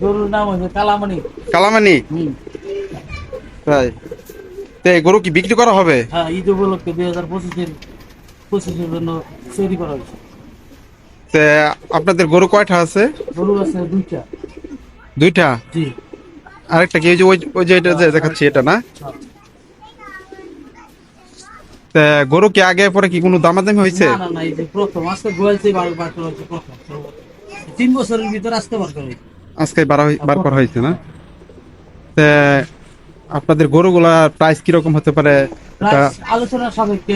গরুর নাম হচ্ছে কালামানি কালামানি তাই তো এই গরু কি বিক্রি করা হবে হ্যাঁ ঈদ উপলক্ষে দুই হাজার পঁচিশের পঁচিশের জন্য তৈরি করা হয়েছে তে আপনাদের গরু কয়টা আছে গরু আছে দুইটা দুইটা জি আরেকটা কি ওই যে ওই- যে এটা যে দেখাচ্ছি এটা না হ্যাঁ। গরু কি আগে পরে কি কোনো দামাদামি হয়েছে না না এই যে প্রথম আজকে গোয়ালছে বার বার করা হয়েছে প্রথম তিন বছরের ভিতরে আসতে বার করা হয়েছে আজকে বার করা হয়েছে না? তে আপনাদের গরুগুলা প্রাইস কীরকম হতে পারে? আলোচনা সাপেক্ষে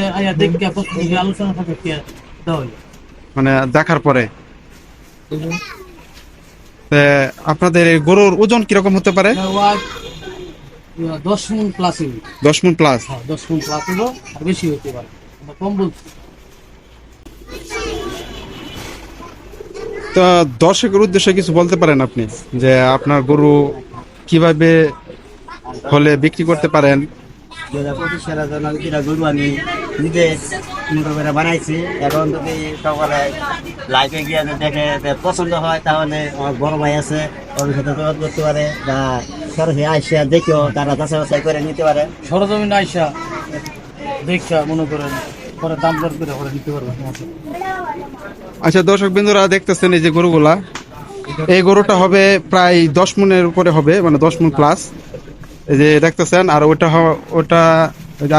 আলোচনা সাপেক্ষে মানে দেখার পরে। তে আপনাদের গরুর ওজন কীরকম হতে পারে? দশ মন প্লাস দশ মন প্লাস হ্যাঁ দশ মন প্লাস বেশি হতে পারে। কম বলছি। তো দর্শকের উদ্দেশ্যে কিছু বলতে পারেন আপনি? যে আপনার গরু কীভাবে হলে বিক্রি করতে পারেন? গরু আমি নিজে সুন্দর করে বানাইছি। এখন যদি সকলে লাইফে গিয়ে দেখে পছন্দ হয় তাহলে আমার বড় ভাই আছে ওর সাথে যোগাযোগ করতে পারে। বা সরাসরি আসিয়া দেখেও তারা যাচাই বাছাই করে নিতে পারে। সরজমিন আইসা দেখা মনে করেন পরে দাম দর করে নিতে নেই। আচ্ছা দর্শক বিন্দুরা দেখতেছেন এই যে গরুগুলা। এই গরুটা হবে প্রায় দশ মনের উপরে হবে মানে দশ মন প্লাস এই যে দেখতেছেন আর ওটা ওটা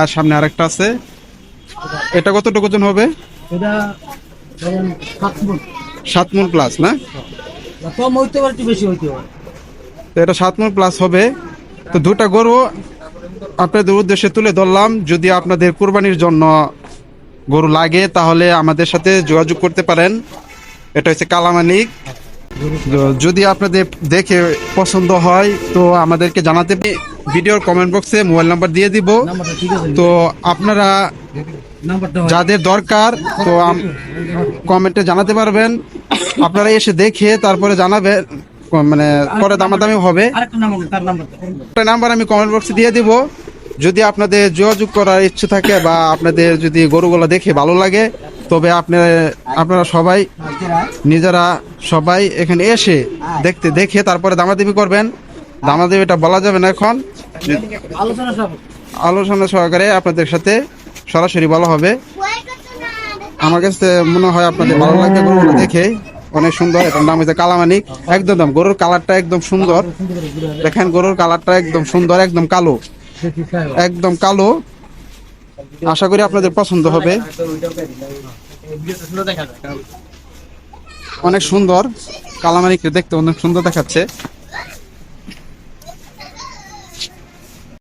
আর সামনে আরেকটা আছে। এটা কতটুকু ওজন হবে? সাত মন। সাত মন প্লাস না? কম হইতে পারে একটু বেশি হইতে পারে। তো এটা সাত মন প্লাস হবে। তো দুটা গরু আপনাদের উদ্দেশ্যে তুলে ধরলাম। যদি আপনাদের কুরবানির জন্য গরু লাগে তাহলে আমাদের সাথে যোগাযোগ করতে পারেন। এটা হচ্ছে কালামানিক যদি আপনাদের দেখে পছন্দ হয় তো আমাদেরকে জানাতে। ভিডিওর কমেন্ট বক্সে মোবাইল নাম্বার দিয়ে দিব। তো আপনারা যাদের দরকার তো কমেন্টে জানাতে পারবেন। আপনারা এসে দেখে তারপরে জানাবেন মানে পরে দামাদামি হবে। নাম্বার আমি কমেন্ট বক্সে দিয়ে দিব। যদি আপনাদের যোগাযোগ করার ইচ্ছে থাকে বা আপনাদের যদি গরুগুলো দেখে ভালো লাগে তবে আপনারা আপনারা সবাই নিজেরা সবাই এখানে এসে দেখতে দেখে তারপরে দামাদামি করবেন। দামাদামিটা বলা যাবে না এখন। আলোচনা আলোচনা সহকারে আপনাদের সাথে সরাসরি বলা হবে। আমার কাছে মনে হয় আপনাদের ভালো লাগবে গরুগুলো দেখে। অনেক সুন্দর এটার নাম হচ্ছে কালামানিক। একদম গরুর কালারটা একদম সুন্দর। দেখেন গরুর কালারটা একদম সুন্দর একদম কালো। একদম কালো। আশা করি আপনাদের পছন্দ হবে। অনেক সুন্দর। কালামানিক দেখতে অনেক সুন্দর দেখাচ্ছে।